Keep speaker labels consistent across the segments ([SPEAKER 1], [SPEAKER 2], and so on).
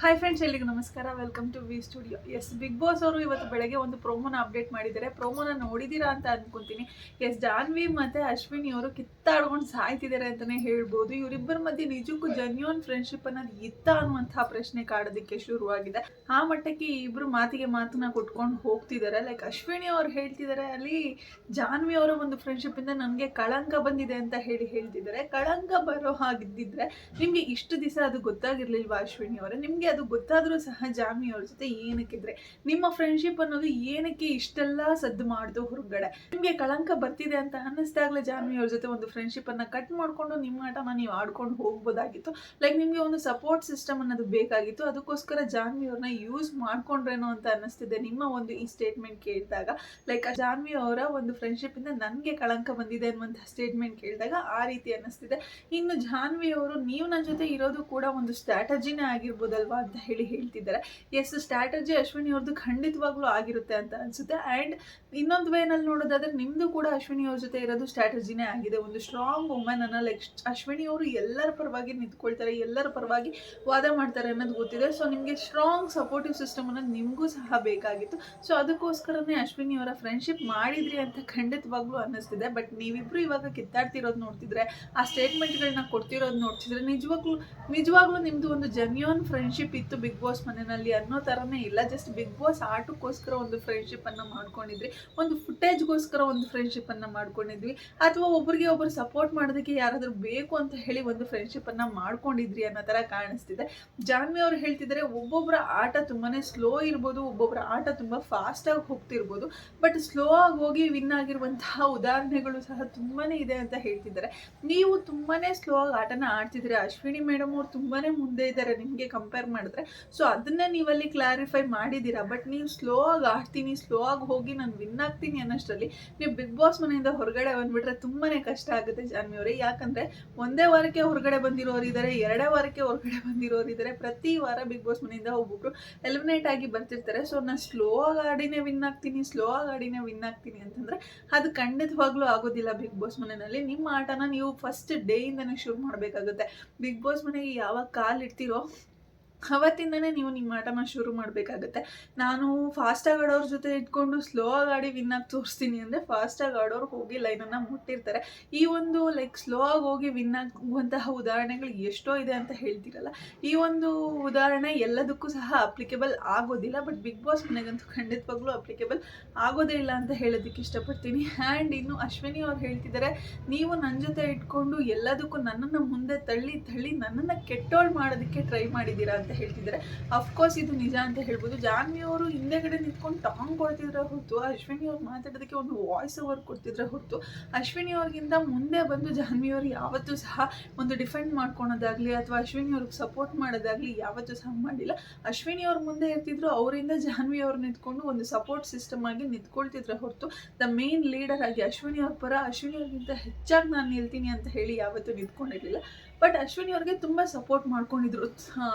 [SPEAKER 1] Hi friends ಎಲ್ಲಿಗೆ ನಮಸ್ಕಾರ. Welcome to V studio S Bigg Boss ಅವರು ಇವತ್ತು ಬೆಳಗ್ಗೆ ಒಂದು ಪ್ರೋಮೋನ ಅಪ್ಡೇಟ್ ಮಾಡಿದ್ದಾರೆ. ಪ್ರೋಮೋನ ನೋಡಿದ್ದೀರಾ ಅಂತ ಅನ್ಕೊಂತೀನಿ. ಎಸ್ ಜಾನ್ವಿ ಮತ್ತೆ ಅಶ್ವಿನಿ ಅವರು ಕಿತ್ತಾಡ್ಕೊಂಡು ಸಾಯ್ತಿದ್ದಾರೆ ಅಂತಾನೆ ಹೇಳ್ಬೋದು. ಇವರಿಬ್ಬರ ಮಧ್ಯೆ ನಿಜಕ್ಕೂ ಜನ್ಯೂನ್ ಫ್ರೆಂಡ್ಶಿಪ್ ಅನ್ನೋದು ಇತ್ತ ಅನ್ನುವಂತಹ ಪ್ರಶ್ನೆ ಕಾಡೋದಕ್ಕೆ ಶುರುವಾಗಿದೆ. ಆ ಮಟ್ಟಕ್ಕೆ ಇಬ್ಬರು ಮಾತಿಗೆ ಮಾತನ್ನ ಕೊಟ್ಕೊಂಡು ಹೋಗ್ತಿದ್ದಾರೆ. ಲೈಕ್ ಅಶ್ವಿನಿ ಅವ್ರು ಹೇಳ್ತಿದ್ದಾರೆ, ಅಲ್ಲಿ ಜಾನ್ವಿ ಅವರ ಒಂದು ಫ್ರೆಂಡ್ಶಿಪ್ಪಿಂದ ನನಗೆ ಕಳಂಕ ಬಂದಿದೆ ಅಂತ ಹೇಳಿ ಹೇಳ್ತಿದ್ದಾರೆ. ಕಳಂಕ ಬರೋ ಹಾಗಿದ್ದಿದ್ರೆ ನಿಮಗೆ ಇಷ್ಟು ದಿವಸ ಅದು ಗೊತ್ತಾಗಿರ್ಲಿಲ್ವಾ ಅಶ್ವಿನಿ ಅವರೇ? ನಿಮ್ಗೆ ಅದು ಗೊತ್ತಾದರೂ ಸಹ ಜಾನ್ವಿ ಅವ್ರ ಜೊತೆ ಏನಕ್ಕಿದ್ರೆ ನಿಮ್ಮ ಫ್ರೆಂಡ್ಶಿಪ್ ಅನ್ನೋದು ಏನಕ್ಕೆ ಇಷ್ಟೆಲ್ಲ ಸದ್ದು ಮಾಡ್ದು ಹೊರಗಡೆ ನಿಮಗೆ ಕಳಂಕ ಬರ್ತಿದೆ ಅಂತ ಅನ್ನಿಸ್ದಾಗಲೇ ಜಾನ್ವಿ ಅವ್ರ ಜೊತೆ ಒಂದು ಫ್ರೆಂಡ್ಶಿಪ್ ಅನ್ನು ಕಟ್ ಮಾಡ್ಕೊಂಡು ನಿಮ್ಮ ಆಟನ ನೀವು ಆಡ್ಕೊಂಡು ಹೋಗ್ಬೋದಾಗಿತ್ತು. ಲೈಕ್ ನಿಮಗೆ ಒಂದು ಸಪೋರ್ಟ್ ಸಿಸ್ಟಮ್ ಅನ್ನೋದು ಬೇಕಾಗಿತ್ತು. ಅದಕ್ಕೋಸ್ಕರ ಜಾನ್ವಿ ಅವ್ರನ್ನ ಯೂಸ್ ಮಾಡ್ಕೊಂಡ್ರೇನೋ ಅಂತ ಅನ್ನಿಸ್ತಿದೆ ನಿಮ್ಮ ಒಂದು ಈ ಸ್ಟೇಟ್ಮೆಂಟ್ ಕೇಳಿದಾಗ. ಲೈಕ್ ಜಾನ್ವಿ ಅವರ ಒಂದು ಫ್ರೆಂಡ್ಶಿಪ್ ಇಂದ ನನಗೆ ಕಳಂಕ ಬಂದಿದೆ ಅನ್ನುವಂಥ ಸ್ಟೇಟ್ಮೆಂಟ್ ಕೇಳಿದಾಗ ಆ ರೀತಿ ಅನ್ನಿಸ್ತಿದೆ. ಇನ್ನು ಜಾನ್ವಿ ಅವರು ನೀವು ನನ್ನ ಜೊತೆ ಇರೋದು ಕೂಡ ಒಂದು ಸ್ಟ್ರಾಟಜಿನೇ ಆಗಿರ್ಬೋದಲ್ವಾ? ಅಂತ ಹೇಳಿ ಹೇಳ್ತಿದ್ದಾರೆ. ಎಸ್ ಸ್ಟ್ರಾಟಜಿ ಅಶ್ವಿನಿ ಅವ್ರದ್ದು ಖಂಡಿತವಾಗ್ಲೂ ಆಗಿರುತ್ತೆ ಅಂತ ಅನ್ಸುತ್ತೆ. ಆ್ಯಂಡ್ ಇನ್ನೊಂದು ವೇನಲ್ಲಿ ನೋಡೋದಾದ್ರೆ ನಿಮ್ಮದು ಕೂಡ ಅಶ್ವಿನಿ ಅವ್ರ ಜೊತೆ ಇರೋದು ಸ್ಟ್ರಾಟಜಿನೇ ಆಗಿದೆ. ಒಂದು ಸ್ಟ್ರಾಂಗ್ ವುಮೆನ್ ಅನ್ನ ಲೈಕ್ ಅಶ್ವಿನಿ ಅವರು ಎಲ್ಲರ ಪರವಾಗಿ ನಿಂತ್ಕೊಳ್ತಾರೆ, ಎಲ್ಲರ ಪರವಾಗಿ ವಾದ ಮಾಡ್ತಾರೆ ಅನ್ನೋದು ಗೊತ್ತಿದೆ. ಸೊ ನಿಮಗೆ ಸ್ಟ್ರಾಂಗ್ ಸಪೋರ್ಟಿವ್ ಸಿಸ್ಟಮ್ ಅನ್ನೋದು ನಿಮಗೂ ಸಹ ಬೇಕಾಗಿತ್ತು. ಸೊ ಅದಕ್ಕೋಸ್ಕರನೇ ಅಶ್ವಿನಿ ಅವರ ಫ್ರೆಂಡ್ಶಿಪ್ ಮಾಡಿದ್ರಿ ಅಂತ ಖಂಡಿತವಾಗ್ಲೂ ಅನ್ನಿಸ್ತಿದೆ. ಬಟ್ ನೀವಿಬ್ರು ಇವಾಗ ಕಿತ್ತಾಡ್ತಿರೋದು ನೋಡ್ತಿದ್ರೆ, ಆ ಸ್ಟೇಟ್ಮೆಂಟ್ಗಳನ್ನ ಕೊಡ್ತಿರೋದು ನೋಡ್ತಿದ್ರೆ ನಿಜವಾಗ್ಲೂ ನಿಜವಾಗ್ಲೂ ನಿಮ್ದು ಒಂದು ಜೆನ್ಯೂನ್ ಫ್ರೆಂಡ್ಶಿಪ್ ಇತ್ತು ಬಿಗ್ ಬಾಸ್ ಮನೆಯಲ್ಲಿ ಅನ್ನೋ ಥರನೇ ಇಲ್ಲ. ಜಸ್ಟ್ ಬಿಗ್ ಬಾಸ್ ಆಟಕ್ಕೋಸ್ಕರ ಒಂದು ಫ್ರೆಂಡ್ಶಿಪ್ ಅನ್ನ ಮಾಡ್ಕೊಂಡಿದ್ರಿ ಒಂದು ಫುಟೇಜ್ಗೋಸ್ಕರ ಒಂದು ಫ್ರೆಂಡ್ಶಿಪ್ ಅನ್ನ ಮಾಡ್ಕೊಂಡಿದ್ವಿ. ಅಥವಾ ಒಬ್ರಿಗೆ ಒಬ್ಬರು ಸಪೋರ್ಟ್ ಮಾಡೋದಕ್ಕೆ ಯಾರಾದರೂ ಬೇಕು ಅಂತ ಹೇಳಿ ಒಂದು ಫ್ರೆಂಡ್ಶಿಪ್ ಅನ್ನ ಮಾಡ್ಕೊಂಡಿದ್ರಿ ಅನ್ನೋ ಥರ ಕಾಣಿಸ್ತಿದೆ. ಜಾನ್ವಿ ಅವರು ಹೇಳ್ತಿದ್ದಾರೆ ಒಬ್ಬೊಬ್ಬರ ಆಟ ತುಂಬಾನೇ ಸ್ಲೋ ಇರ್ಬೋದು ಒಬ್ಬೊಬ್ಬರ ಆಟ ತುಂಬಾ ಫಾಸ್ಟ್ ಆಗಿ ಹೋಗ್ತಿರ್ಬೋದು ಬಟ್ ಸ್ಲೋ ಆಗಿ ಹೋಗಿ ವಿನ್ ಆಗಿರುವಂತಹ ಉದಾಹರಣೆಗಳು ಸಹ ತುಂಬಾನೇ ಇದೆ ಅಂತ ಹೇಳ್ತಿದ್ದಾರೆ. ನೀವು ತುಂಬಾನೇ ಸ್ಲೋ ಆಗಿ ಆಟನ ಆಡ್ತಿದ್ರೆ ಅಶ್ವಿನಿ ಮೇಡಮ್ ಅವ್ರು ತುಂಬಾನೇ ಮುಂದೆ ಇದ್ದಾರೆ. ನಿಮಗೆ ಕಂಪೇರ್ ಮಾಡಿದ್ರೆ. ಸೊ ಅದನ್ನೇ ನೀವಲ್ಲಿ ಕ್ಲಾರಿಫೈ ಮಾಡಿದ್ದೀರಾ? ಬಟ್ ನೀವು ಸ್ಲೋ ಆಗಿ ಆಡ್ತೀನಿ ಸ್ಲೋ ಆಗಿ ಹೋಗಿ ನಾನು ವಿನ್ ಆಗ್ತೀನಿ ಅನ್ನೋಷ್ಟರಲ್ಲಿ ನೀವು ಬಿಗ್ ಬಾಸ್ ಮನೆಯಿಂದ ಹೊರಗಡೆ ಬಂದ್ಬಿಟ್ರೆ ತುಂಬಾನೇ ಕಷ್ಟ ಆಗುತ್ತೆ ಜಾನ್ವಿ ಅವರೇ. ಯಾಕಂದ್ರೆ ಒಂದೇ ವಾರಕ್ಕೆ ಹೊರಗಡೆ ಬಂದಿರೋರು ಇದ್ದಾರೆ ಎರಡೇ ವಾರಕ್ಕೆ ಹೊರಗಡೆ ಬಂದಿರೋರು ಇದ್ದಾರೆ ಪ್ರತಿ ವಾರ ಬಿಗ್ ಬಾಸ್ ಮನೆಯಿಂದ ಒಬ್ಬೊಬ್ರು ಎಲಿಮಿನೇಟ್ ಆಗಿ ಬರ್ತಿರ್ತಾರೆ. ಸೊ ನಾನು ಸ್ಲೋ ಆಗಿ ಆಡಿನೇ ವಿನ್ ಆಗ್ತೀನಿ ಸ್ಲೋ ಆಗಿ ಆಡಿನೇ ವಿನ್ ಆಗ್ತೀನಿ ಅಂತಂದ್ರೆ ಅದು ಖಂಡಿತವಾಗ್ಲೂ ಆಗೋದಿಲ್ಲ ಬಿಗ್ ಬಾಸ್ ಮನೆಯಲ್ಲಿ ನಿಮ್ಮ ಆಟನ ನೀವು ಫಸ್ಟ್ ಡೇ ಇಂದನೇ ಶುರು ಮಾಡಬೇಕಾಗುತ್ತೆ. ಬಿಗ್ ಬಾಸ್ ಮನೆಗೆ ಯಾವಾಗ ಕಾಲ್ ಇಡ್ತೀರೋ ಅವತ್ತಿಂದನೇ ನೀವು ನಿಮ್ಮ ಆಟನ ಶುರು ಮಾಡಬೇಕಾಗತ್ತೆ. ನಾನು ಫಾಸ್ಟಾಗಿ ಆಡೋರ ಜೊತೆ ಇಟ್ಕೊಂಡು ಸ್ಲೋ ಆಗಿ ಆಡಿ ವಿನ್ ಆಗಿ ತೋರಿಸ್ತೀನಿ ಅಂದರೆ ಫಾಸ್ಟಾಗಿ ಆಡೋರು ಹೋಗಿ ಲೈನನ್ನು ಮುಟ್ಟಿರ್ತಾರೆ. ಈ ಒಂದು ಲೈಕ್ ಸ್ಲೋ ಆಗಿ ಹೋಗಿ ವಿನ್ ಆಗುವಂತಹ ಉದಾಹರಣೆಗಳು ಎಷ್ಟೋ ಇದೆ ಅಂತ ಹೇಳ್ತಿರಲ್ಲ. ಈ ಒಂದು ಉದಾಹರಣೆ ಎಲ್ಲದಕ್ಕೂ ಸಹ ಅಪ್ಲಿಕೇಬಲ್ ಆಗೋದಿಲ್ಲ ಬಟ್ ಬಿಗ್ ಬಾಸ್ ಮನೆಗಂತೂ ಖಂಡಿತವಾಗ್ಲೂ ಅಪ್ಲಿಕೇಬಲ್ ಆಗೋದೇ ಇಲ್ಲ ಅಂತ ಹೇಳೋದಕ್ಕೆ ಇಷ್ಟಪಡ್ತೀನಿ. ಆ್ಯಂಡ್ ಇನ್ನು ಅಶ್ವಿನಿ ಅವ್ರು ಹೇಳ್ತಿದ್ದಾರೆ, ನೀವು ನನ್ನ ಜೊತೆ ಇಟ್ಕೊಂಡು ಎಲ್ಲದಕ್ಕೂ ನನ್ನನ್ನು ಮುಂದೆ ತಳ್ಳಿ ತಳ್ಳಿ ನನ್ನನ್ನು ಕೆಟ್ಟೋಳ್ ಮಾಡೋದಕ್ಕೆ ಟ್ರೈ ಮಾಡಿದ್ದೀರಾ ಅಂತ ಹೇಳ್ತಿದ್ದಾರೆ. ಅಫ್ಕೋರ್ಸ್ ಇದು ನಿಜ ಅಂತ ಹೇಳ್ಬೋದು. ಜಾನ್ವಿ ಅವರು ಹಿಂದೆಗಡೆ ನಿಂತ್ಕೊಂಡು ಟಾಂಗ್ ಕೊಡ್ತಿದ್ರೆ ಹೊರತು, ಅಶ್ವಿನಿ ಅವ್ರು ಮಾತಾಡೋದಕ್ಕೆ ಒಂದು ವಾಯ್ಸ್ ಓವರ್ ಕೊಡ್ತಿದ್ರೆ ಹೊರತು, ಅಶ್ವಿನಿ ಅವ್ರಿಗಿಂತ ಮುಂದೆ ಬಂದು ಜಾನ್ವಿ ಅವರು ಯಾವತ್ತೂ ಸಹ ಒಂದು ಡಿಫೆಂಡ್ ಮಾಡ್ಕೊಳೋದಾಗ್ಲಿ ಅಥವಾ ಅಶ್ವಿನಿ ಅವ್ರಿಗೆ ಸಪೋರ್ಟ್ ಮಾಡೋದಾಗ್ಲಿ ಯಾವತ್ತೂ ಸಹ ಮಾಡಿಲ್ಲ. ಅಶ್ವಿನಿ ಅವ್ರ ಮುಂದೆ ಇರ್ತಿದ್ರು, ಅವರಿಂದ ಜಾನ್ವಿ ಅವ್ರು ನಿಂತ್ಕೊಂಡು ಒಂದು ಸಪೋರ್ಟ್ ಸಿಸ್ಟಮ್ ಆಗಿ ನಿಂತ್ಕೊಳ್ತಿದ್ರೆ ಹೊರತು ದ ಮೇನ್ ಲೀಡರ್ ಆಗಿ ಅಶ್ವಿನಿ ಅವ್ರ ಪರ, ಅಶ್ವಿನಿ ಅವ್ರಿಗಿಂತ ಹೆಚ್ಚಾಗಿ ನಾನು ನಿಲ್ತೀನಿ ಅಂತ ಹೇಳಿ ಯಾವತ್ತೂ ನಿಂತ್ಕೊಂಡಿರಲಿಲ್ಲ. ಬಟ್ ಅಶ್ವಿನಿ ಅವ್ರಿಗೆ ತುಂಬ ಸಪೋರ್ಟ್ ಮಾಡ್ಕೊಂಡಿದ್ರು.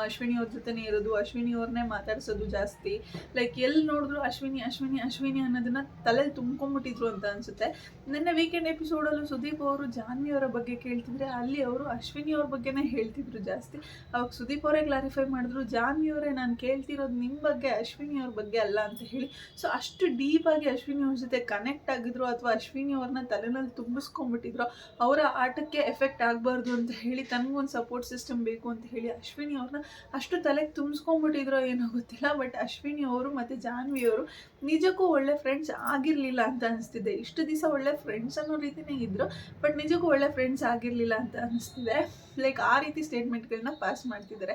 [SPEAKER 1] ಅಶ್ವಿನಿ ಅವ್ರ ಜೊತೆನೇ ಇರೋದು, ಅಶ್ವಿನಿ ಅವ್ರನ್ನೇ ಮಾತಾಡ್ಸೋದು ಜಾಸ್ತಿ. ಲೈಕ್ ಎಲ್ಲಿ ನೋಡಿದ್ರು ಅಶ್ವಿನಿ ಅಶ್ವಿನಿ ಅಶ್ವಿನಿ ಅನ್ನೋದನ್ನ ತಲೆಯಲ್ಲಿ ತುಂಬ್ಕೊಂಡ್ಬಿಟ್ಟಿದ್ರು ಅಂತ ಅನ್ಸುತ್ತೆ. ನಿನ್ನೆ ವೀಕೆಂಡ್ ಎಪಿಸೋಡಲ್ಲೂ ಸುದೀಪ್ ಅವರು ಜಾನ್ವಿ ಅವರ ಬಗ್ಗೆ ಕೇಳ್ತಿದ್ರೆ ಅಲ್ಲಿ ಅವರು ಅಶ್ವಿನಿ ಅವ್ರ ಬಗ್ಗೆನೇ ಹೇಳ್ತಿದ್ರು ಜಾಸ್ತಿ. ಅವಾಗ ಸುದೀಪ್ ಅವರೇ ಕ್ಲಾರಿಫೈ ಮಾಡಿದ್ರು, ಜಾನ್ವಿ ಅವರೇ, ನಾನು ಕೇಳ್ತಿರೋದು ನಿಮ್ಮ ಬಗ್ಗೆ, ಅಶ್ವಿನಿ ಅವ್ರ ಬಗ್ಗೆ ಅಲ್ಲ ಅಂತ ಹೇಳಿ. ಸೊ ಅಷ್ಟು ಡೀಪ್ ಆಗಿ ಅಶ್ವಿನಿ ಅವ್ರ ಜೊತೆ ಕನೆಕ್ಟ್ ಆಗಿದ್ರು ಅಥವಾ ಅಶ್ವಿನಿ ಅವ್ರನ್ನ ತಲೆನಲ್ಲಿ ತುಂಬಿಸ್ಕೊಂಡ್ಬಿಟ್ಟಿದ್ರು ಅವರ ಆಟಕ್ಕೆ ಎಫೆಕ್ಟ್ ಆಗಬಾರ್ದು ಅಂತ ಹೇಳಿ, ತನಗೊಂದು ಸಪೋರ್ಟ್ ಸಿಸ್ಟಮ್ ಬೇಕು ಅಂತ ಹೇಳಿ ಅಶ್ವಿನಿ ಅವ್ರನ್ನ ಅಷ್ಟು ತಲೆಗೆ ತುಂಬಿಸ್ಕೊಂಡ್ಬಿಟ್ಟಿದ್ರೋ ಏನೋ ಗೊತ್ತಿಲ್ಲ ಬಟ್ ಅಶ್ವಿನಿ ಅವರು ಮತ್ತು ಜಾನ್ವಿ ಅವರು ನಿಜಕ್ಕೂ ಒಳ್ಳೆ ಫ್ರೆಂಡ್ಸ್ ಆಗಿರಲಿಲ್ಲ ಅಂತ ಅನಿಸ್ತಿದೆ. ಇಷ್ಟು ದಿವಸ ಒಳ್ಳೆ ಫ್ರೆಂಡ್ಸ್ ಅನ್ನೋ ರೀತಿನೇ ಇದ್ದರು ಬಟ್ ನಿಜಕ್ಕೂ ಒಳ್ಳೆ ಫ್ರೆಂಡ್ಸ್ ಆಗಿರಲಿಲ್ಲ ಅಂತ ಅನಿಸ್ತಿದೆ. ಲೈಕ್ ಆ ರೀತಿ ಸ್ಟೇಟ್ಮೆಂಟ್ಗಳನ್ನ ಪಾಸ್ ಮಾಡ್ತಿದ್ದಾರೆ.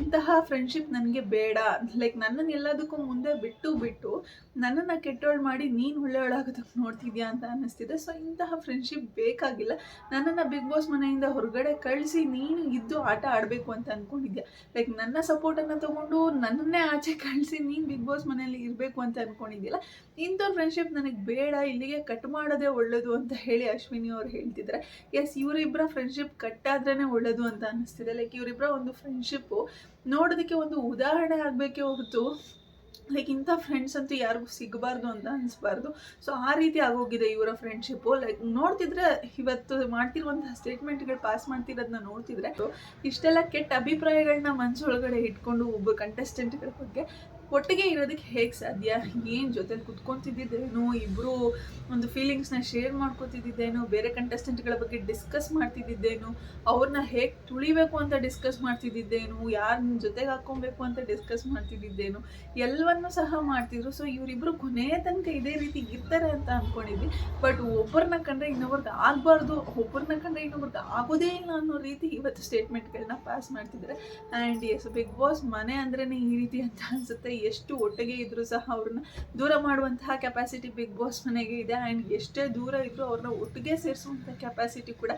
[SPEAKER 1] ಇಂತಹ ಫ್ರೆಂಡ್ಶಿಪ್ ನನಗೆ ಬೇಡ. ಲೈಕ್ ನನ್ನನ್ನು ಎಲ್ಲದಕ್ಕೂ ಮುಂದೆ ಬಿಟ್ಟು ಬಿಟ್ಟು ನನ್ನನ್ನು ಕೆಟ್ಟೋಳು ಮಾಡಿ ನೀನು ಒಳ್ಳೆಯವಳಾಗೋದಕ್ಕೆ ನೋಡ್ತಿದ್ಯಾ ಅಂತ ಅನ್ನಿಸ್ತಿದೆ ಸೊ ಇಂತಹ ಫ್ರೆಂಡ್ಶಿಪ್ ಬೇಕಾಗಿಲ್ಲ. ನನ್ನನ್ನು ಬಿಗ್ ಬಾಸ್ ಮನೆಯಿಂದ ಹೊರಗಡೆ ಕಳಿಸಿ ನೀನು ಇದ್ದು ಆಟ ಆಡಬೇಕು ಅಂತ ಅಂದ್ಕೊಂಡಿದ್ಯಾ ಲೈಕ್ ನನ್ನ ಸಪೋರ್ಟನ್ನು ತೊಗೊಂಡು ನನ್ನನ್ನೇ ಆಚೆ ಕಳಿಸಿ ನೀನು ಬಿಗ್ ಬಾಸ್ ಮನೆಯಲ್ಲಿ ಇರಬೇಕು ಅಂತ ಅಂದ್ಕೊಂಡಿದ್ದಿಲ್ಲ ಇಂಥ ಫ್ರೆಂಡ್ಶಿಪ್ ನನಗೆ ಬೇಡ, ಇಲ್ಲಿಗೆ ಕಟ್ ಮಾಡೋದೇ ಒಳ್ಳೇದು ಅಂತ ಹೇಳಿ ಅಶ್ವಿನಿ ಅವ್ರು ಹೇಳ್ತಿದ್ದಾರೆ. ಎಸ್ ಇವರಿಬ್ಬರ ಫ್ರೆಂಡ್ಶಿಪ್ ಕಟ್ಟಾದ್ರೇ ಒಳ್ಳೇದು ಅಂತ ಅನ್ನಿಸ್ತಿದೆ ಲೈಕ್ ಇವರಿಬ್ಬರ ಒಂದು ಫ್ರೆಂಡ್ಶಿಪ್ಪು ನೋಡೋದಕ್ಕೆ ಒಂದು ಉದಾಹರಣೆ ಆಗಬೇಕೇ ಹೊರತು ಲೈಕ್ ಇಂಥ ಫ್ರೆಂಡ್ಸ್ ಅಂತೂ ಯಾರಿಗೂ ಸಿಗಬಾರ್ದು ಅಂತ ಅನಿಸ್ಬಾರ್ದು. ಸೊ ಆ ರೀತಿ ಆಗೋಗಿದೆ ಇವರ ಫ್ರೆಂಡ್ಶಿಪ್ಪು ಲೈಕ್ ನೋಡ್ತಿದ್ರೆ ಇವತ್ತು ಮಾಡ್ತಿರುವಂತಹ ಸ್ಟೇಟ್ಮೆಂಟ್ಗಳು ಪಾಸ್ ಮಾಡ್ತಿರೋದನ್ನ ನೋಡ್ತಿದ್ರೆ, ಇಷ್ಟೆಲ್ಲ ಕೆಟ್ಟ ಅಭಿಪ್ರಾಯಗಳನ್ನ ಮನಸ್ಸೊಳಗಡೆ ಇಟ್ಕೊಂಡು ಒಬ್ಬ ಕಂಟೆಸ್ಟೆಂಟ್ಗಳ ಬಗ್ಗೆ ಒಟ್ಟಿಗೆ ಇರೋದಕ್ಕೆ ಹೇಗೆ ಸಾಧ್ಯ? ಏನು ಜೊತೆ ಕುತ್ಕೊತಿದ್ದೇನೋ ಇಬ್ಬರು ಒಂದು ಫೀಲಿಂಗ್ಸ್ನ ಶೇರ್ ಮಾಡ್ಕೊತಿದ್ದೇನೋ ಬೇರೆ ಕಂಟೆಸ್ಟೆಂಟ್ಗಳ ಬಗ್ಗೆ ಡಿಸ್ಕಸ್ ಮಾಡ್ತಿದ್ದೇನು ಅವ್ರನ್ನ ಹೇಗೆ ತುಳಿಬೇಕು ಅಂತ ಡಿಸ್ಕಸ್ ಮಾಡ್ತಿದ್ದೇನು ಯಾರನ್ನ ಜೊತೆಗೆ ಹಾಕ್ಕೊಬೇಕು ಅಂತ ಡಿಸ್ಕಸ್ ಮಾಡ್ತಿದ್ದೇನು ಎಲ್ಲವನ್ನೂ ಸಹ ಮಾಡ್ತಿದ್ರು. ಸೊ ಇವರಿಬ್ಬರು ಕೊನೆಯ ತನಕ ಇದೇ ರೀತಿ ಇರ್ತಾರೆ ಅಂತ ಅಂದ್ಕೊಂಡಿದ್ವಿ ಬಟ್ ಒಬ್ಬರನ್ನ ಕಂಡ್ರೆ ಇನ್ನೊಬ್ರಿಗೆ ಆಗಬಾರ್ದು ಒಬ್ಬರನ್ನ ಕಂಡ್ರೆ ಇನ್ನೊಬ್ರಿಗೆ ಆಗೋದೇ ಇಲ್ಲ ಅನ್ನೋ ರೀತಿ ಇವತ್ತು ಸ್ಟೇಟ್ಮೆಂಟ್ಗಳನ್ನ ಪಾಸ್ ಮಾಡ್ತಿದ್ದಾರೆ. ಆ್ಯಂಡ್ ಎಸ್ ಬಿಗ್ ಬಾಸ್ ಮನೆ ಅಂದ್ರೇ ಈ ರೀತಿ ಅಂತ ಅನಿಸುತ್ತೆ. ಎಷ್ಟು ಒಟ್ಟಿಗೆ ಇದ್ರೂ ಸಹ ಅವ್ರನ್ನ ದೂರ ಮಾಡುವಂತಹ ಕೆಪಾಸಿಟಿ ಬಿಗ್ ಬಾಸ್ ಮನೆಗೆ ಇದೆ. ಆ್ಯಂಡ್ ಎಷ್ಟೇ ದೂರ ಇದ್ರೂ ಅವ್ರನ್ನ ಒಟ್ಟಿಗೆ ಸೇರಿಸುವಂಥ ಕೆಪಾಸಿಟಿ ಕೂಡ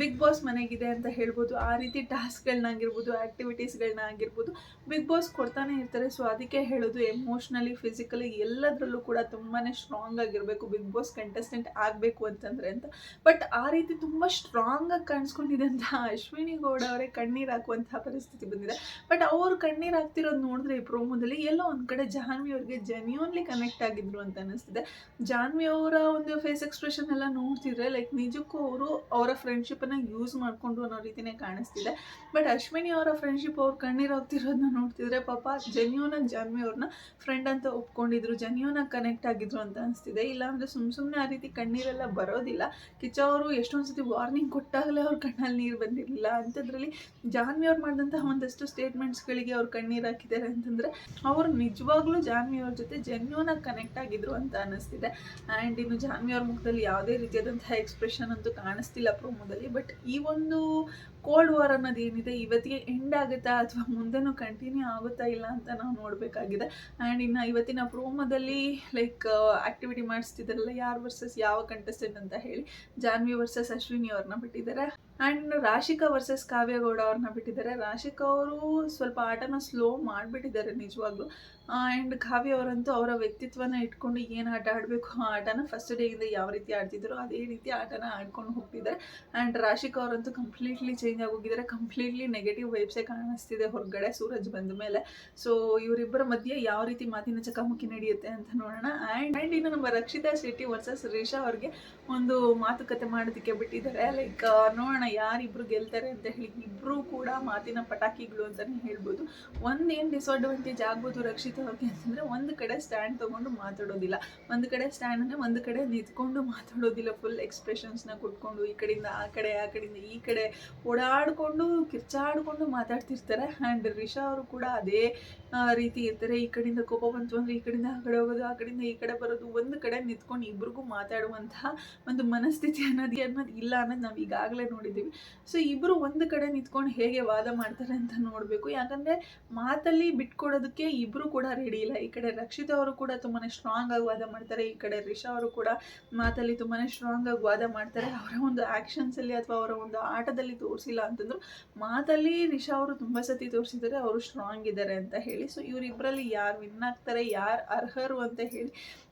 [SPEAKER 1] ಬಿಗ್ ಬಾಸ್ ಮನೆಗಿದೆ ಅಂತ ಹೇಳ್ಬೋದು. ಆ ರೀತಿ ಟಾಸ್ಕ್ಗಳನ್ನಾಗಿರ್ಬೋದು ಆ್ಯಕ್ಟಿವಿಟೀಸ್ಗಳನ್ನ ಆಗಿರ್ಬೋದು ಬಿಗ್ ಬಾಸ್ ಕೊಡ್ತಾನೆ ಇರ್ತಾರೆ. ಸೊ ಅದಕ್ಕೆ ಹೇಳೋದು ಎಮೋಷ್ನಲಿ ಫಿಸಿಕಲಿ ಎಲ್ಲದರಲ್ಲೂ ಕೂಡ ತುಂಬಾ ಸ್ಟ್ರಾಂಗ್ ಆಗಿರಬೇಕು. ಬಿಗ್ ಬಾಸ್ ಕಂಟೆಸ್ಟೆಂಟ್ ಆಗಬೇಕು ಅಂತಂದರೆ ಅಂತ. ಬಟ್ ಆ ರೀತಿ ತುಂಬ ಸ್ಟ್ರಾಂಗ್ ಆಗಿ ಕಾಣಿಸ್ಕೊಂಡಿದ್ದಂತಹ ಅಶ್ವಿನಿ ಗೌಡ ಅವರೇ ಕಣ್ಣೀರು ಹಾಕುವಂತಹ ಪರಿಸ್ಥಿತಿ ಬಂದಿದೆ. ಬಟ್ ಅವರು ಕಣ್ಣೀರು ಹಾಕ್ತಿರೋದು ನೋಡಿದ್ರೆ ಈ ಪ್ರೋಮೋದಲ್ಲಿ ಎಲ್ಲೋ ಒಂದು ಕಡೆ ಜಾನ್ವಿ ಅವ್ರಿಗೆ ಜೆನ್ಯೂನ್ಲಿ ಕನೆಕ್ಟ್ ಆಗಿದ್ರು ಅಂತ ಅನಿಸ್ತಿದೆ. ಜಾನ್ವಿ ಅವರ ಒಂದು ಫೇಸ್ ಎಕ್ಸ್ಪ್ರೆಷನ್ ಎಲ್ಲ ನೋಡ್ತಿದ್ರೆ ಲೈಕ್ ನಿಜಕ್ಕೂ ಅವರು ಅವರ ಫ್ರೆಂಡ್ಶಿಪ್ಪನ್ನು ಯೂಸ್ ಮಾಡಿಕೊಂಡು ಅನ್ನೋ ರೀತಿನೇ ಕಾಣಿಸ್ತಿದೆ. ಬಟ್ ಅಶ್ವಿನಿ ಅವರ ಫ್ರೆಂಡ್ಶಿಪ್ ಅವ್ರು ಕಣ್ಣೀರು ಹೋಗ್ತಿರೋದನ್ನ ನೋಡ್ತಿದ್ರೆ, ಪಾಪ ಜೆನ್ಯೂನಾಗಿ ಜಾನ್ವಿ ಅವ್ರನ್ನ ಫ್ರೆಂಡ್ ಅಂತ ಒಪ್ಕೊಂಡಿದ್ರು ಜೆನ್ಯೂನಾಗಿ ಕನೆಕ್ಟ್ ಆಗಿದ್ರು ಅಂತ ಅನಿಸ್ತಿದೆ. ಇಲ್ಲಾಂದರೆ ಸುಮ್ಮ ಸುಮ್ಮನೆ ಆ ರೀತಿ ಕಣ್ಣೀರೆಲ್ಲ ಬರೋದಿಲ್ಲ. ಕಿಚ್ಚ ಅವರು ಎಷ್ಟೊಂದು ಸತಿ ವಾರ್ನಿಂಗ್ ಕೊಟ್ಟಾಗಲೇ ಅವ್ರ ಕಣ್ಣಲ್ಲಿ ನೀರು ಬಂದಿರಲಿಲ್ಲ ಅಂಥದ್ರಲ್ಲಿ ಜಾನ್ವಿ ಅವ್ರು ಮಾಡಿದಂತಹ ಒಂದಷ್ಟು ಸ್ಟೇಟ್ಮೆಂಟ್ಸ್ಗಳಿಗೆ ಅವ್ರು ಕಣ್ಣೀರು ಹಾಕಿದ್ದಾರೆ ಅಂತಂದರೆ ಅವರು ನಿಜವಾಗ್ಲೂ ಜಾನ್ವಿ ಅವ್ರ ಜೊತೆ ಜೆನ್ಯೂನಾಗಿ ಕನೆಕ್ಟ್ ಆಗಿದ್ರು ಅಂತ ಅನಿಸ್ತಿದೆ ಆ್ಯಂಡ್ ಇನ್ನು ಜಾನ್ವಿ ಅವ್ರ ಮುಖದಲ್ಲಿ ಯಾವುದೇ ರೀತಿಯಾದಂತಹ ಎಕ್ಸ್ಪ್ರೆಷನ್ ಅಂತೂ ಕಾಣಿಸ್ತಿಲ್ಲ ಪ್ರೋಮೋದಲ್ಲಿ ಬಟ್ ಈ ಒಂದು ಕೋಲ್ಡ್ ವಾರ್ ಅನ್ನೋದು ಏನಿದೆ ಇವತ್ತಿಗೆ ಎಂಡ್ ಆಗುತ್ತಾ ಅಥವಾ ಮುಂದೆನೂ ಕಂಟಿನ್ಯೂ ಆಗುತ್ತಾ ಇಲ್ಲ ಅಂತ ನಾವು ನೋಡಬೇಕಾಗಿದೆ. ಆ್ಯಂಡ್ ಇನ್ನು ಇವತ್ತಿನ ಪ್ರೋಮೋದಲ್ಲಿ ಲೈಕ್ ಆ್ಯಕ್ಟಿವಿಟಿ ಮಾಡಿಸ್ತಿದ್ದಾರಲ್ಲ ಯಾರು ವರ್ಸಸ್ ಯಾವ ಕಂಟೆಸ್ಟೆಂಟ್ ಅಂತ ಹೇಳಿ, ಜಾನ್ವಿ ವರ್ಸಸ್ ಅಶ್ವಿನಿ ಅವ್ರನ್ನ ಬಿಟ್ಟಿದ್ದಾರೆ. ಆ್ಯಂಡ್ ರಾಶಿಕಾ ವರ್ಸಸ್ ಕಾವ್ಯಗೌಡ ಅವ್ರನ್ನ ಬಿಟ್ಟಿದ್ದಾರೆ. ರಾಶಿಕಾ ಅವರು ಸ್ವಲ್ಪ ಆಟನ ಸ್ಲೋ ಮಾಡಿಬಿಟ್ಟಿದ್ದಾರೆ ನಿಜವಾಗ್ಲೂ. ಆ್ಯಂಡ್ ಕಾವ್ಯ ಅವರಂತೂ ಅವರ ವ್ಯಕ್ತಿತ್ವನ ಇಟ್ಕೊಂಡು ಏನು ಆಟ ಆಡಬೇಕು, ಆ ಆಟನ ಫಸ್ಟ್ ಡೇಯಿಂದ ಯಾವ ರೀತಿ ಆಡ್ತಿದ್ರು ಅದೇ ರೀತಿ ಆಟನ ಆಡ್ಕೊಂಡು ಹೋಗ್ತಿದ್ದಾರೆ. ಆ್ಯಂಡ್ ರಾಶಿಕ್ ಅವರಂತೂ ಕಂಪ್ಲೀಟ್ಲಿ ಚೇಂಜ್ ಆಗೋಗಿದ್ದಾರೆ ಕಂಪ್ಲೀಟ್ಲಿ ನೆಗೆಟಿವ್ ವೈಬ್ಸೇ ಕಾಣಿಸ್ತಿದೆ ಹೊರಗಡೆ ಸೂರಜ್ ಬಂದ ಮೇಲೆ. ಸೊ ಇವರಿಬ್ಬರ ಮಧ್ಯೆ ಯಾವ ರೀತಿ ಮಾತಿನ ಚಕಮಕಿ ನಡೆಯುತ್ತೆ ಅಂತ ನೋಡೋಣ. ಆ್ಯಂಡ್ ಆ್ಯಂಡ್ ಇನ್ನು ನಮ್ಮ ರಕ್ಷಿತಾ ಶೆಟ್ಟಿ ವರ್ಸಸ್ ರಿಷಾ ಅವ್ರಿಗೆ ಒಂದು ಮಾತುಕತೆ ಮಾಡೋದಕ್ಕೆ ಬಿಟ್ಟಿದ್ದಾರೆ. ಲೈಕ್ ನೋಡೋಣ ಯಾರಿಬ್ರು ಗೆಲ್ತಾರೆ ಅಂತ ಹೇಳಿ. ಇಬ್ಬರೂ ಕೂಡ ಮಾತಿನ ಪಟಾಕಿಗಳು ಅಂತಲೇ ಹೇಳ್ಬೋದು. ಒಂದೇನು ಡಿಸ್ಅಡ್ವಾಂಟೇಜ್ ಆಗ್ಬೋದು ರಕ್ಷಿತಾ ಅವ್ರಿಗೆ ಅಂತಂದರೆ ಒಂದು ಕಡೆ ಸ್ಟ್ಯಾಂಡ್ ತೊಗೊಂಡು ಮಾತಾಡೋದಿಲ್ಲ. ಒಂದು ಕಡೆ ಸ್ಟ್ಯಾಂಡ್ ಅಂದರೆ ಒಂದು ಕಡೆ ನಿಂತ್ಕೊಂಡು ಮಾತಾಡೋದಿಲ್ಲ ಫುಲ್ ಎಕ್ಸ್ಪ್ರೆಷನ್ಸ್ನ ಕೊಟ್ಕೊಂಡು ಈ ಕಡೆಯಿಂದ ಆ ಕಡೆ, ಆ ಕಡೆಯಿಂದ ಈ ಕಡೆ ಓಡಾಡಿಕೊಂಡು, ಕಿರ್ಚಾಡ್ಕೊಂಡು ಮಾತಾಡ್ತಿರ್ತಾರೆ. ಆ್ಯಂಡ್ ರಿಷಾ ಅವರು ಕೂಡ ಅದೇ ರೀತಿ ಇರ್ತಾರೆ ಈ ಕಡೆಯಿಂದ ಕೋಪ ಬಂತು ಅಂದರೆ ಈ ಕಡೆಯಿಂದ ಆ ಕಡೆ ಹೋಗೋದು, ಆ ಕಡೆಯಿಂದ ಈ ಕಡೆ ಬರೋದು, ಒಂದು ಕಡೆ ನಿಂತ್ಕೊಂಡು ಇಬ್ರಿಗೂ ಮಾತಾಡುವಂತಹ ಒಂದು ಮನಸ್ಥಿತಿ ಅನ್ನೋದು ಅನ್ನೋದು ಇಲ್ಲ ಅನ್ನೋದು ನಾವು ಈಗಾಗಲೇ ನೋಡಿದ್ದೀವಿ. ಸೊ ಇಬ್ಬರು ಒಂದು ಕಡೆ ನಿಂತ್ಕೊಂಡು ಹೇಗೆ ವಾದ ಮಾಡ್ತಾರೆ ಅಂತ ನೋಡಬೇಕು. ಯಾಕಂದರೆ ಮಾತಲ್ಲಿ ಬಿಟ್ಕೊಡೋದಕ್ಕೆ ಇಬ್ಬರು ಕೂಡ ರೆಡಿ ಇಲ್ಲ. ಈ ಕಡೆ ರಕ್ಷಿತ ಅವರು ಕೂಡ ತುಂಬಾ ಸ್ಟ್ರಾಂಗ್ ಆಗಿ ವಾದ ಮಾಡ್ತಾರೆ. ಈ ಕಡೆ ರಿಷಾ ಅವರು ಕೂಡ ಮಾತಲ್ಲಿ ತುಂಬಾ ಸ್ಟ್ರಾಂಗ್ ಆಗಿ ವಾದ ಮಾಡ್ತಾರೆ. ಅವರ ಒಂದು ಆ್ಯಕ್ಷನ್ಸಲ್ಲಿ ಅಥವಾ ಅವರ ಒಂದು ಆಟದಲ್ಲಿ ತೋರಿಸಿಲ್ಲ ಅಂತಂದ್ರು ಮಾತಲ್ಲಿ ರಿಷಾ ಅವರು ತುಂಬ ಸತಿ ತೋರಿಸಿದ್ದಾರೆ. ಅವರು ಸ್ಟ್ರಾಂಗ್ ಇದ್ದಾರೆ ಅಂತ ಹೇಳಿ. ಸೊ ಇವರಿಬ್ಬರಲ್ಲಿ ಯಾರು ವಿನ್ ಆಗ್ತಾರೆ, ಯಾರು ಅರ್ಹರು ಅಂತ ಹೇಳಿ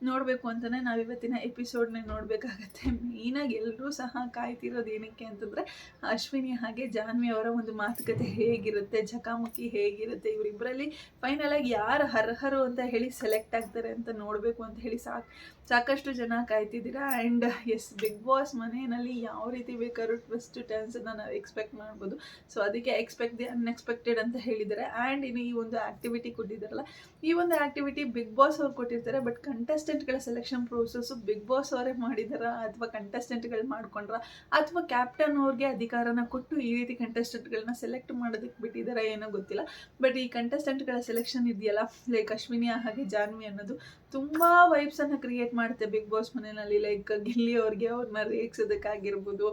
[SPEAKER 1] ನೋಡಬೇಕು ಅಂತಲೇ ನಾವು ಇವತ್ತಿನ ಎಪಿಸೋಡ್ನ ನೋಡಬೇಕಾಗತ್ತೆ. ಮೇಯ್ನಾಗಿ ಎಲ್ಲರೂ ಸಹ ಕಾಯ್ತಿರೋದು ಏನಕ್ಕೆ ಅಂತಂದರೆ ಅಶ್ವಿನಿ ಹಾಗೆ ಜಾನ್ವಿ ಅವರ ಒಂದು ಮಾತುಕತೆ ಹೇಗಿರುತ್ತೆ ಜಕಾಮುಖಿ ಹೇಗಿರುತ್ತೆ ಇವರಿಬ್ಬರಲ್ಲಿ ಫೈನಲ್ ಆಗಿ ಯಾರು ಅರ್ಹರು ಅಂತ ಹೇಳಿ ಸೆಲೆಕ್ಟ್ ಆಗ್ತಾರೆ ಅಂತ ನೋಡಬೇಕು ಅಂತ ಹೇಳಿ ಸಾಕು, ಸಾಕಷ್ಟು ಜನ ಕಾಯ್ತಿದ್ದೀರಾ? ಆ್ಯಂಡ್ ಎಸ್ ಬಿಗ್ ಬಾಸ್ ಮನೆಯಲ್ಲಿ ಯಾವ ರೀತಿ ಬೇಕಾದ್ರೂ ಟ್ವಿಸ್ಟ್ ಟರ್ನ್ಸನ್ನು ನಾವು ಎಕ್ಸ್ಪೆಕ್ಟ್ ಮಾಡ್ಬೋದು. ಸೊ ಅದಕ್ಕೆ ಎಕ್ಸ್ಪೆಕ್ಟ್ ದಿ ಅನ್ಎಕ್ಸ್ಪೆಕ್ಟೆಡ್ ಅಂತ ಹೇಳಿದ್ದಾರೆ. ಆ್ಯಂಡ್ ಇನ್ನು ಈ ಒಂದು ಆ್ಯಕ್ಟಿವಿಟಿ ಕೊಟ್ಟಿದ್ದಾರಲ್ಲ, ಈ ಒಂದು ಆಕ್ಟಿವಿಟಿ ಬಿಗ್ ಬಾಸ್ ಅವ್ರು ಕೊಟ್ಟಿರ್ತಾರೆ ಬಟ್ ಕಂಟೆಸ್ಟೆಂಟ್ಗಳ ಸೆಲೆಕ್ಷನ್ ಪ್ರೋಸೆಸ್ಸು ಬಿಗ್ ಬಾಸ್ ಅವರೇ ಮಾಡಿದಾರ ಅಥವಾ ಕಂಟೆಸ್ಟೆಂಟ್ಗಳು ಮಾಡ್ಕೊಂಡ್ರ? ಅಥವಾ ಕ್ಯಾಪ್ಟನ್ ಅವ್ರಿಗೆ ಅಧಿಕಾರನ ಕೊಟ್ಟು ಈ ರೀತಿ ಕಂಟೆಸ್ಟೆಂಟ್ಗಳನ್ನ ಸೆಲೆಕ್ಟ್ ಮಾಡೋದಕ್ಕೆ ಬಿಟ್ಟಿದ್ದಾರ ಏನೋ ಗೊತ್ತಿಲ್ಲ. ಬಟ್ ಈ ಕಂಟೆಸ್ಟೆಂಟ್ಗಳ ಸೆಲೆಕ್ಷನ್ ಇದೆಯಲ್ಲ ಲೈಕ್ ಅಶ್ವಿನಿ, ಹಾಗೆ ಜಾನ್ವಿ ಅನ್ನೋದು ತುಂಬ ವೈಬ್ಸನ್ನು ಕ್ರಿಯೇಟ್ ಮಾಡುತ್ತೆ ಬಿಗ್ ಬಾಸ್ ಮನೆಯಲ್ಲಿ. ಲೈಕ್ ಗಿಲ್ಲಿ ಅವ್ರಿಗೆ ಅವ್ರನ್ನ ರೇಗ್ಸೋದಕ್ಕಾಗಿರ್ಬೋದು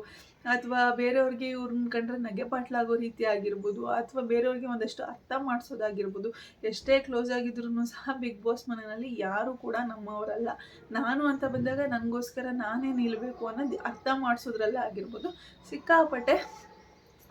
[SPEAKER 1] ಅಥವಾ ಬೇರೆಯವ್ರಿಗೆ ಇವ್ರನ್ನ ಕಂಡ್ರೆ ನಗೆ ಪಾಟ್ಲಾಗೋ ರೀತಿ ಆಗಿರ್ಬೋದು, ಅಥವಾ ಬೇರೆಯವ್ರಿಗೆ ಒಂದಷ್ಟು ಅರ್ಥ ಮಾಡಿಸೋದಾಗಿರ್ಬೋದು, ಎಷ್ಟೇ ಕ್ಲೋಸ್ ಆಗಿದ್ರು ಸಹ ಬಿಗ್ ಬಾಸ್ ಮನೆಯಲ್ಲಿ ಯಾರು ಕೂಡ ನಮ್ಮವರಲ್ಲ. ನಾನು ಅಂತ ಬಂದಾಗ ನನಗೋಸ್ಕರ ನಾನೇ ನಿಲ್ಲಬೇಕು ಅನ್ನೋದು ಅರ್ಥ ಮಾಡಿಸೋದ್ರಲ್ಲೇ ಆಗಿರ್ಬೋದು. ಸಿಕ್ಕಾಪಟ್ಟೆ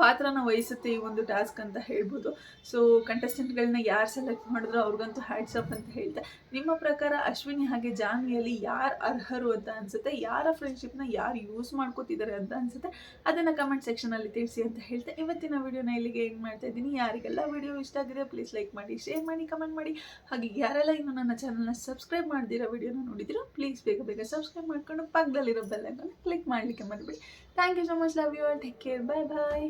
[SPEAKER 1] ಪಾತ್ರನ ವಹಿಸುತ್ತೆ ಈ ಒಂದು ಟಾಸ್ಕ್ ಅಂತ ಹೇಳ್ಬೋದು. ಸೊ ಕಂಟೆಸ್ಟೆಂಟ್ಗಳನ್ನ ಯಾರು ಸೆಲೆಕ್ಟ್ ಮಾಡಿದ್ರು ಅವ್ರಿಗಂತೂ ಅಪ್ ಅಂತ ಹೇಳ್ತೆ. ನಿಮ್ಮ ಪ್ರಕಾರ ಅಶ್ವಿನಿ ಹಾಗೆ ಜಾನ್ವಿಯಲ್ಲಿ ಯಾರು ಅರ್ಹರು ಅಂತ ಅನ್ಸುತ್ತೆ? ಯಾರ ಫ್ರೆಂಡ್ಶಿಪ್ನ ಯಾರು ಯೂಸ್ ಮಾಡ್ಕೋತಿದ್ದಾರೆ ಅಂತ ಅನ್ಸುತ್ತೆ? ಅದನ್ನು ಕಮೆಂಟ್ ಸೆಕ್ಷನಲ್ಲಿ ತಿಳಿಸಿ ಅಂತ ಹೇಳ್ತೆ. ಇವತ್ತಿನ ವಿಡಿಯೋನ ಇಲ್ಲಿಗೆ ಏನು ಮಾಡ್ತಾ ಇದ್ದೀನಿ. ಯಾರಿಗೆಲ್ಲ ವಿಡಿಯೋ ಇಷ್ಟ ಆಗಿದೆ ಪ್ಲೀಸ್ ಲೈಕ್ ಮಾಡಿ ಶೇರ್ ಮಾಡಿ ಕಮೆಂಟ್ ಮಾಡಿ. ಹಾಗೆ ಯಾರೆಲ್ಲ ಇನ್ನು ನನ್ನ ಚಾನಲ್ನ ಸಬ್ಸ್ಕ್ರೈಬ್ ಮಾಡಿದಿರೋ ವಿಡಿಯೋನ ನೋಡಿದಿರೋ ಪ್ಲೀಸ್ ಬೇಗ ಬೇಗ ಸಬ್ಸ್ಕ್ರೈಬ್ ಮಾಡ್ಕೊಂಡು ಪಕ್ಕದಲ್ಲಿರೋ ಬೆಲ್ಲ ಕ್ಲಿಕ್ ಮಾಡಲಿಕ್ಕೆ ಮಾಡಿಬಿಡಿ thank you so much love you take care bye bye